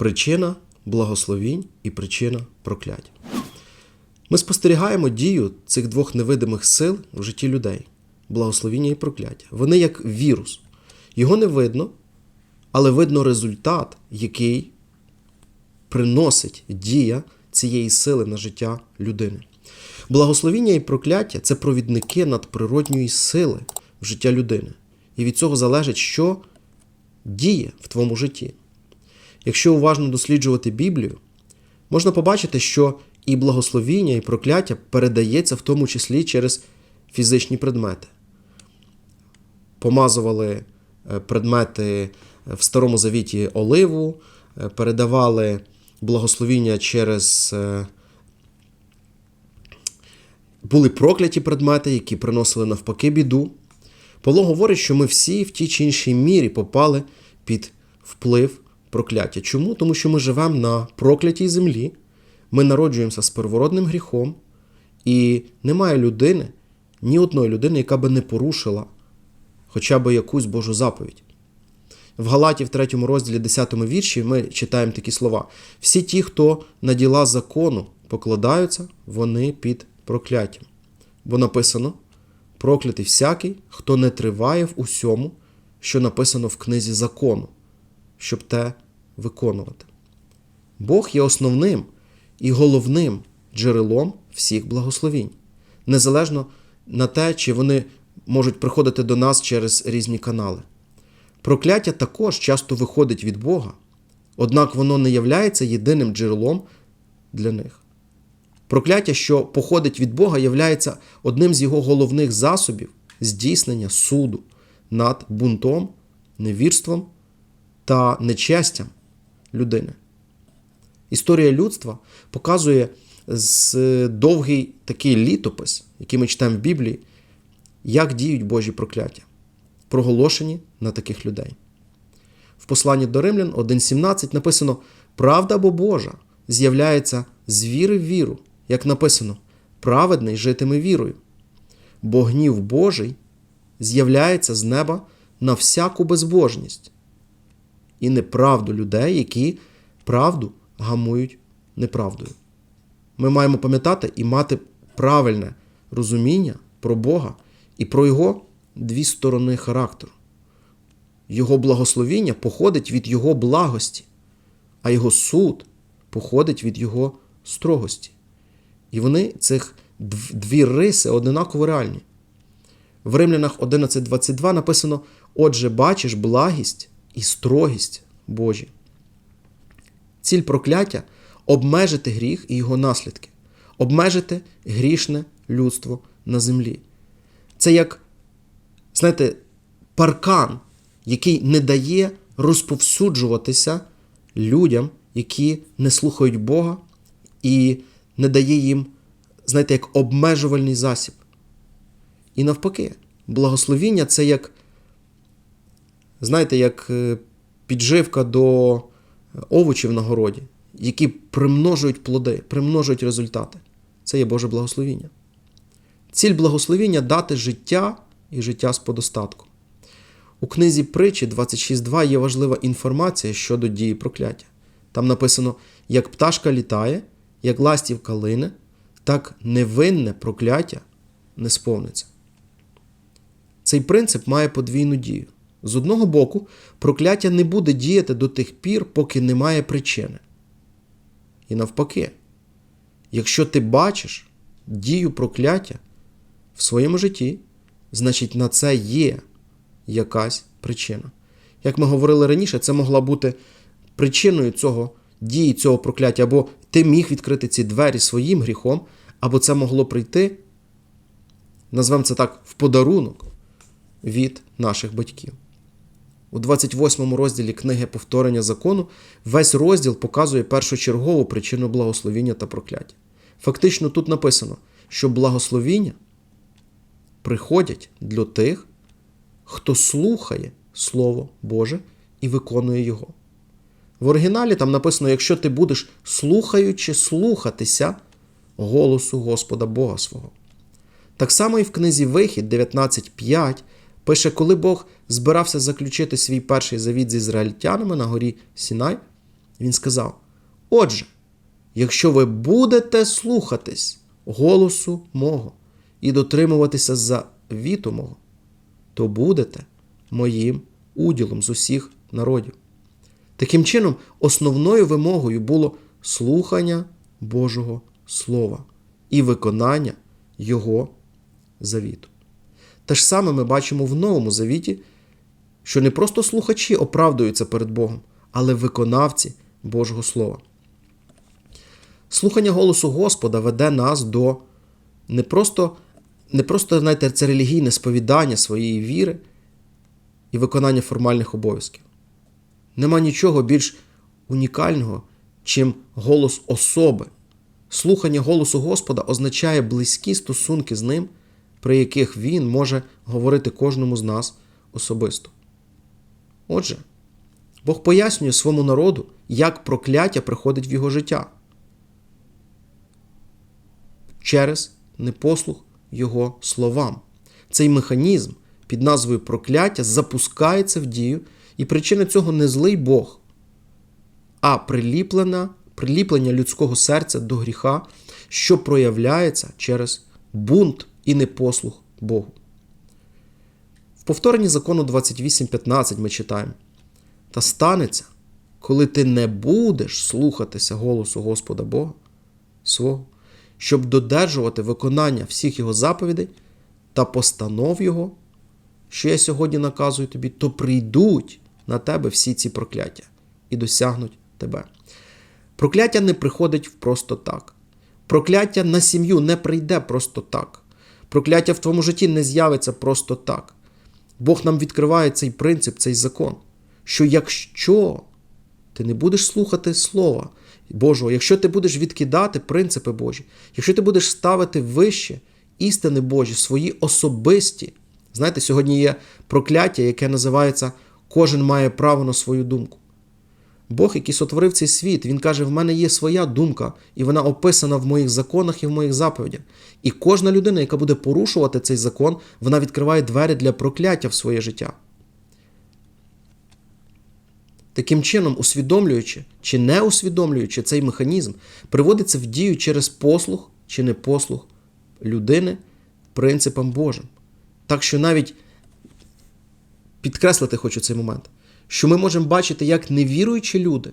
причина благословінь і причина проклять. Ми спостерігаємо дію цих двох невидимих сил в житті людей благословіння і прокляття. Вони як вірус. Його не видно, але видно результат, який приносить дія цієї сили на життя людини. Благословіння і прокляття це провідники надприродньої сили в життя людини. І від цього залежить, що діє в твоєму житті. Якщо уважно досліджувати Біблію, можна побачити, що і благословіння, і прокляття передається в тому числі через фізичні предмети. Помазували е, предмети в Старому Завіті оливу, е, передавали благословіння через. е, Були прокляті предмети, які приносили навпаки біду. Павло говорить, що ми всі в тій чи іншій мірі попали під вплив прокляття. Чому? Тому що ми живемо на проклятій землі, ми народжуємося з первородним гріхом, і немає людини, ні одної людини, яка би не порушила хоча б якусь Божу заповідь. В Галаті, в 3 розділі 10 вірші, ми читаємо такі слова: всі ті, хто на діла закону покладаються, вони під прокляттям. Бо написано: проклятий всякий, хто не триває в усьому, що написано в книзі закону, щоб те виконувати. Бог є основним і головним джерелом всіх благословінь, незалежно на те, чи вони можуть приходити до нас через різні канали. Прокляття також часто виходить від Бога, однак воно не являється єдиним джерелом для них. Прокляття, що походить від Бога, являється одним з його головних засобів здійснення суду над бунтом, невірством та нечестям людини. Історія людства показує з довгий такий літопис, який ми читаємо в Біблії, як діють Божі прокляття, проголошені на таких людей. В посланні до Римлян 1.17 написано: Правда бо Божа з'являється з віри в віру, як написано, праведний житиме вірою, бо гнів Божий з'являється з неба на всяку безбожність і неправду людей, які правду гамують неправдою. Ми маємо пам'ятати і мати правильне розуміння про Бога і про Його дві сторони характеру. Його благословіння походить від Його благості, а Його суд походить від Його строгості. І вони цих дві риси однаково реальні. В Римлянах 11.22 написано: Отже, бачиш благість і строгість Божі. Ціль прокляття обмежити гріх і його наслідки, обмежити грішне людство на землі. Це як, знаєте, паркан, який не дає розповсюджуватися людям, які не слухають Бога, і не дає їм, знаєте, як обмежувальний засіб. І навпаки, благословіння це як, знаєте, як е, підживка до овочів на городі, які примножують плоди, примножують результати. Це є Боже благословіння. Ціль благословіння дати життя і життя з подостатком. У книзі притчі 26.2 є важлива інформація щодо дії прокляття. Там написано: як пташка літає, як ластівка лине, так невинне прокляття не сповниться. Цей принцип має подвійну дію. З одного боку, прокляття не буде діяти до тих пір, поки немає причини. І навпаки, якщо ти бачиш дію прокляття в своєму житті, значить на це є якась причина. Як ми говорили раніше, це могла бути причиною цього дії, цього прокляття, або ти міг відкрити ці двері своїм гріхом, або це могло прийти, назвемо це так, в подарунок від наших батьків. У 28 розділі книги повторення закону весь розділ показує першочергову причину благословіння та прокляття. Фактично тут написано, що благословіння приходять для тих, хто слухає Слово Боже і виконує його. В оригіналі там написано: якщо ти будеш слухаючи слухатися голосу Господа Бога свого. Так само і в книзі Вихід 19.5 пише, коли Бог збирався заключити свій перший завіт з ізраїльтянами на горі Сінай, Він сказав: Отже, якщо ви будете слухатись голосу мого і дотримуватися завіту мого, то будете моїм уділом з усіх народів. Таким чином, основною вимогою було слухання Божого Слова і виконання Його завіту. Те ж саме ми бачимо в Новому Завіті, що не просто слухачі оправдуються перед Богом, але виконавці Божого Слова. Слухання голосу Господа веде нас до не просто, не просто знаєте, це релігійне сповідання своєї віри і виконання формальних обов'язків. Нема нічого більш унікального, чим голос особи. Слухання голосу Господа означає близькі стосунки з ним, при яких Він може говорити кожному з нас особисто. Отже, Бог пояснює своєму народу, як прокляття приходить в його життя через непослух Його словам. Цей механізм під назвою прокляття запускається в дію, і причина цього не злий Бог, а приліплена, приліплення людського серця до гріха, що проявляється через бунт і непослух Богу. В повторенні закону 28.15 ми читаємо: Та станеться, коли ти не будеш слухатися голосу Господа Бога свого, щоб додержувати виконання всіх його заповідей та постанов Його, що я сьогодні наказую тобі, то прийдуть на тебе всі ці прокляття і досягнуть тебе. Прокляття не приходить просто так. Прокляття на сім'ю не прийде просто так. Прокляття в твоєму житті не з'явиться просто так. Бог нам відкриває цей принцип, цей закон, що якщо ти не будеш слухати Слова Божого, якщо ти будеш відкидати принципи Божі, якщо ти будеш ставити вище істини Божі, свої особисті, знаєте, сьогодні є прокляття, яке називається Кожен має право на свою думку. Бог, який сотворив цей світ, Він каже: в мене є своя думка, і вона описана в моїх законах і в моїх заповідях. І кожна людина, яка буде порушувати цей закон, вона відкриває двері для прокляття в своє життя. Таким чином, усвідомлюючи чи не усвідомлюючи цей механізм, приводиться в дію через послух чи непослух людини принципам Божим. Так що навіть підкреслити хочу цей момент, що ми можемо бачити, як невіруючі люди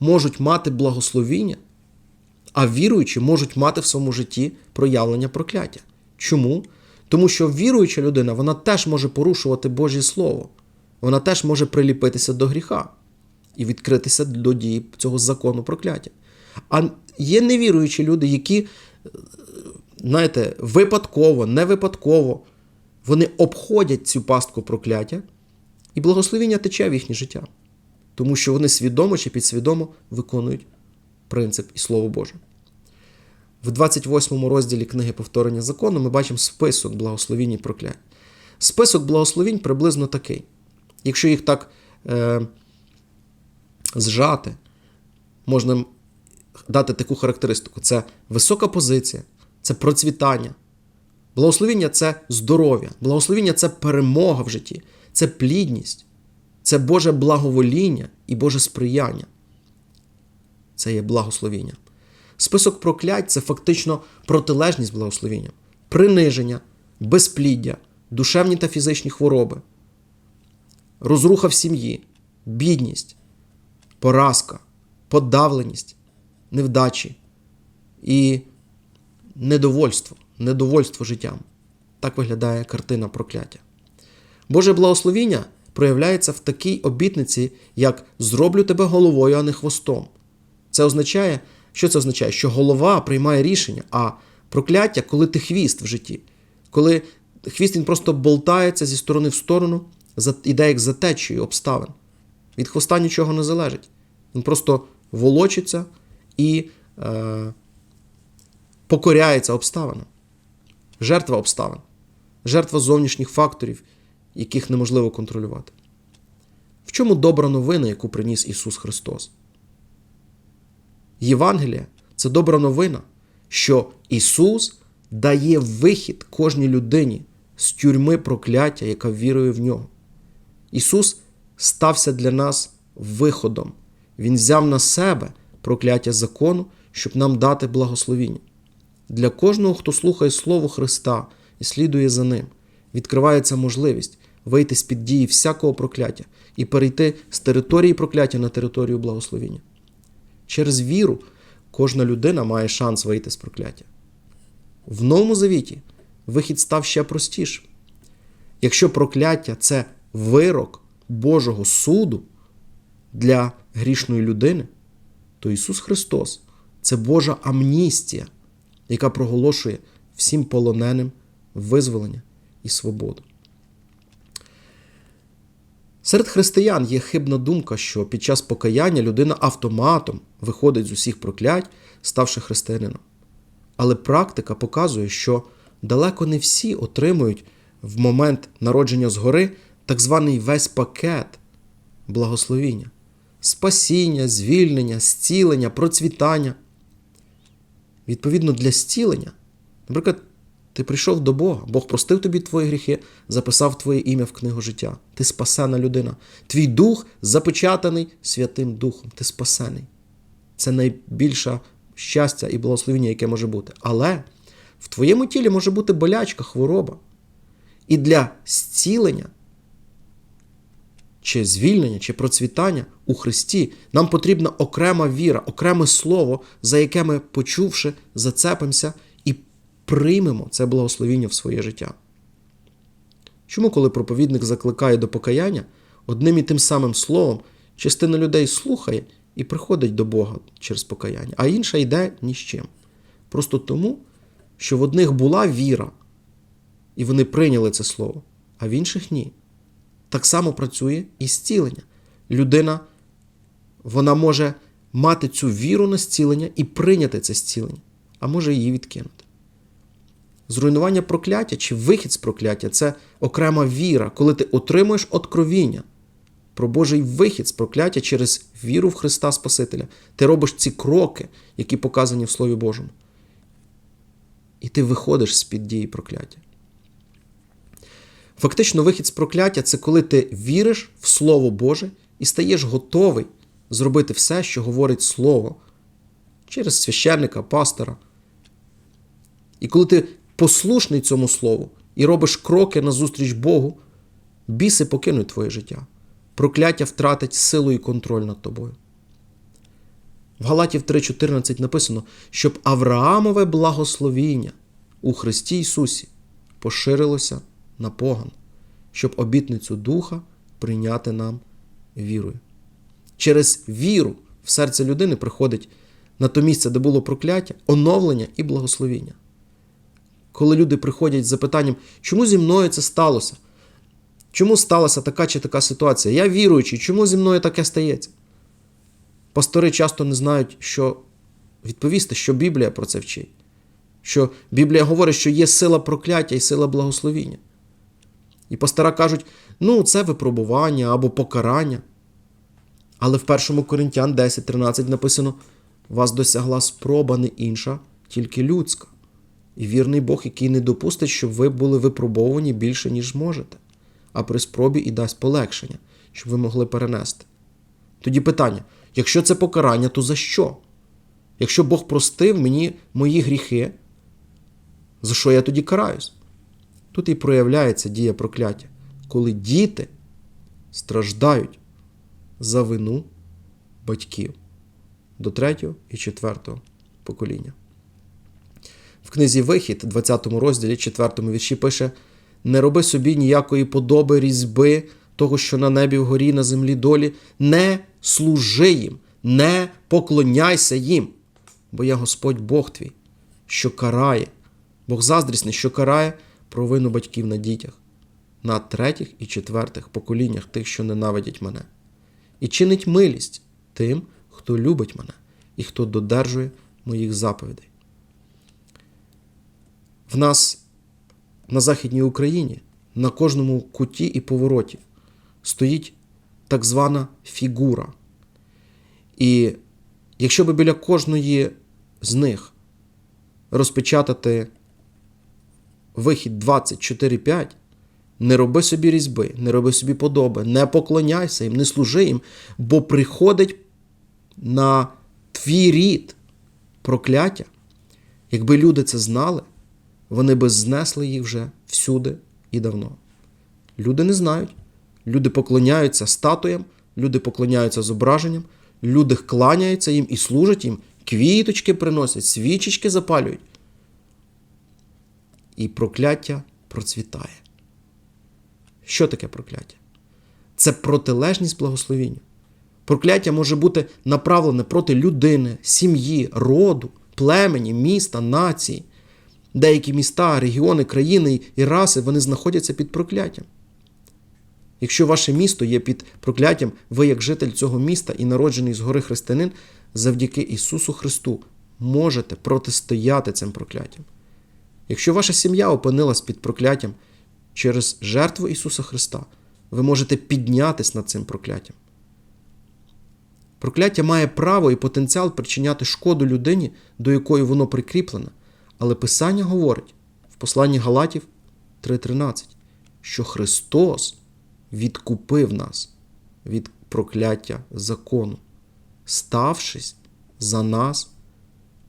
можуть мати благословіння, а віруючі можуть мати в своєму житті проявлення прокляття. Чому? Тому що віруюча людина вона теж може порушувати Божє Слово, вона теж може приліпитися до гріха і відкритися до дії цього закону прокляття. А є невіруючі люди, які, знаєте, випадково, не випадково, вони обходять цю пастку прокляття, і благословіння тече в їхнє життя, тому що вони свідомо чи підсвідомо виконують принцип і Слово Боже. В 28 розділі книги повторення закону ми бачимо список благословінь і проклять. Список благословінь приблизно такий. Якщо їх так е, зжати, можна дати таку характеристику: це висока позиція, це процвітання. Благословіння це здоров'я, благословіння це перемога в житті, це плідність, це Боже благовоління і Боже сприяння. Це є благословіння. Список проклять це фактично протилежність благословіння, приниження, безпліддя, душевні та фізичні хвороби, розруха в сім'ї, бідність, поразка, подавленість, невдачі і недовольство, недовольство життям. Так виглядає картина прокляття. Боже благословіння проявляється в такій обітниці, як зроблю тебе головою, а не хвостом. Це означає, що це означає? Що голова приймає рішення, а прокляття, коли ти хвіст в житті, коли хвіст він просто болтається зі сторони в сторону, іде як за течією обставин. Від хвоста нічого не залежить. Він просто волочиться і е, покоряється обставинам. Жертва обставин, жертва зовнішніх факторів, яких неможливо контролювати. В чому добра новина, яку приніс Ісус Христос? Євангелія це добра новина, що Ісус дає вихід кожній людині з тюрми прокляття, яка вірує в нього. Ісус стався для нас виходом. Він взяв на себе прокляття закону, щоб нам дати благословіння. Для кожного, хто слухає Слово Христа і слідує за ним, відкривається можливість вийти з під дії всякого прокляття і перейти з території прокляття на територію благословіння. Через віру кожна людина має шанс вийти з прокляття. В Новому Завіті вихід став ще простішим. Якщо прокляття це вирок Божого суду для грішної людини, то Ісус Христос це Божа амністія, яка проголошує всім полоненим визволення і свободу. Серед християн є хибна думка, що під час покаяння людина автоматом виходить з усіх проклять, ставши християнином. Але практика показує, що далеко не всі отримують в момент народження згори так званий весь пакет благословіння, спасіння, звільнення, зцілення, процвітання. Відповідно, для зцілення, наприклад, ти прийшов до Бога, Бог простив тобі твої гріхи, записав твоє ім'я в книгу життя. Ти спасена людина. Твій дух запечатаний Святим Духом. Ти спасений. Це найбільше щастя і благословення, яке може бути. Але в твоєму тілі може бути болячка, хвороба. І для зцілення, чи звільнення, чи процвітання у Христі нам потрібна окрема віра, окреме слово, за яке ми, почувши, зацепимося приймемо це благословіння в своє життя. Чому, коли проповідник закликає до покаяння, одним і тим самим словом частина людей слухає і приходить до Бога через покаяння, а інша йде ні з чим. Просто тому, що в одних була віра, і вони прийняли це слово, а в інших ні. Так само працює і зцілення. Людина вона може мати цю віру на зцілення і прийняти це зцілення, а може її відкинути. Зруйнування прокляття чи вихід з прокляття це окрема віра, коли ти отримуєш откровіння про Божий вихід з прокляття через віру в Христа Спасителя. Ти робиш ці кроки, які показані в Слові Божому. І ти виходиш з під дії прокляття. Фактично, вихід з прокляття це коли ти віриш в Слово Боже і стаєш готовий зробити все, що говорить Слово через священника, пастора. І коли ти послушний цьому слову і робиш кроки назустріч Богу, біси покинуть твоє життя. Прокляття втратить силу і контроль над тобою. В Галатів 3:14 написано, щоб Авраамове благословіння у Христі Ісусі поширилося на поган, щоб обітницю Духа прийняти нам вірою. Через віру в серце людини приходить на то місце, де було прокляття, оновлення і благословіння. Коли люди приходять з запитанням, чому зі мною це сталося? Чому сталася така чи така ситуація? Я віруючий, чому зі мною таке стається? Пастори часто не знають, що відповісти, що Біблія про це вчить. Що Біблія говорить, що є сила прокляття і сила благословіння. І пастора кажуть, ну, це випробування або покарання. Але в 1 Коринтян 10.13 написано: вас досягла спроба не інша, тільки людська. І вірний Бог, який не допустить, щоб ви були випробовані більше, ніж можете, а при спробі і дасть полегшення, щоб ви могли перенести. Тоді питання: якщо це покарання, то за що? Якщо Бог простив мені мої гріхи, за що я тоді караюсь? Тут і проявляється дія прокляття, коли діти страждають за вину батьків до третього і четвертого покоління. В книзі Вихід, 20 розділі, 4 вірші пише: Не роби собі ніякої подоби різьби, того, що на небі вгорі, на землі долі, не служи їм, не поклоняйся їм, бо я Господь Бог твій, що карає, Бог заздрісний, що карає провину батьків на дітях, на третіх і четвертих поколіннях тих, що ненавидять мене, і чинить милість тим, хто любить мене і хто додержує моїх заповідей. В нас на Західній Україні на кожному куті і повороті стоїть так звана фігура. І якщо би біля кожної з них розпечатати вихід 24.5, не роби собі різьби, не роби собі подоби, не поклоняйся їм, не служи їм, бо приходить на твій рід прокляття, якби люди це знали, вони би знесли їх вже всюди і давно. Люди не знають. Люди поклоняються статуям, люди поклоняються зображенням, люди кланяються їм і служать їм, квіточки приносять, свічечки запалюють. І прокляття процвітає. Що таке прокляття? Це протилежність благословінню. Прокляття може бути направлене проти людини, сім'ї, роду, племені, міста, нації. Деякі міста, регіони, країни і раси вони знаходяться під прокляттям. Якщо ваше місто є під прокляттям, ви, як житель цього міста і народжений згори християнин, завдяки Ісусу Христу можете протистояти цим прокляттям. Якщо ваша сім'я опинилась під прокляттям через жертву Ісуса Христа, ви можете піднятись над цим прокляттям. Прокляття має право і потенціал причиняти шкоду людині, до якої воно прикріплене. Але Писання говорить в посланні Галатів 3:13, що Христос відкупив нас від прокляття закону, ставшись за нас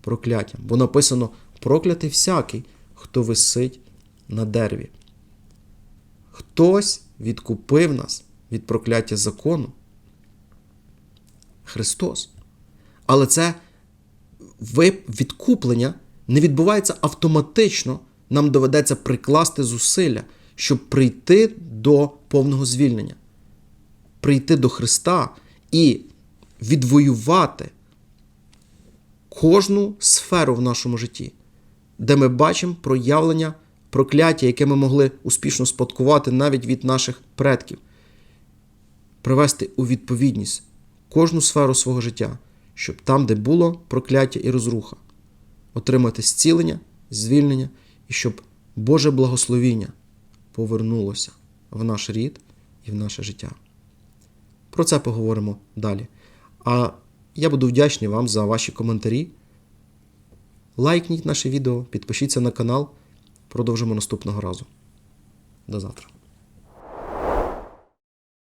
прокляттям. Бо написано: проклятий всякий, хто висить на дереві. Хтось відкупив нас від прокляття закону. Христос. Але це відкуплення не відбувається автоматично. Нам доведеться прикласти зусилля, щоб прийти до повного звільнення, прийти до Христа і відвоювати кожну сферу в нашому житті, де ми бачимо проявлення прокляття, яке ми могли успішно спадкувати навіть від наших предків, привести у відповідність кожну сферу свого життя, щоб там, де було прокляття і розруха, отримати зцілення, звільнення і щоб Боже благословіння повернулося в наш рід і в наше життя. Про це поговоримо далі. А я буду вдячний вам за ваші коментарі. Лайкніть наше відео, підпишіться на канал. Продовжимо наступного разу. До завтра.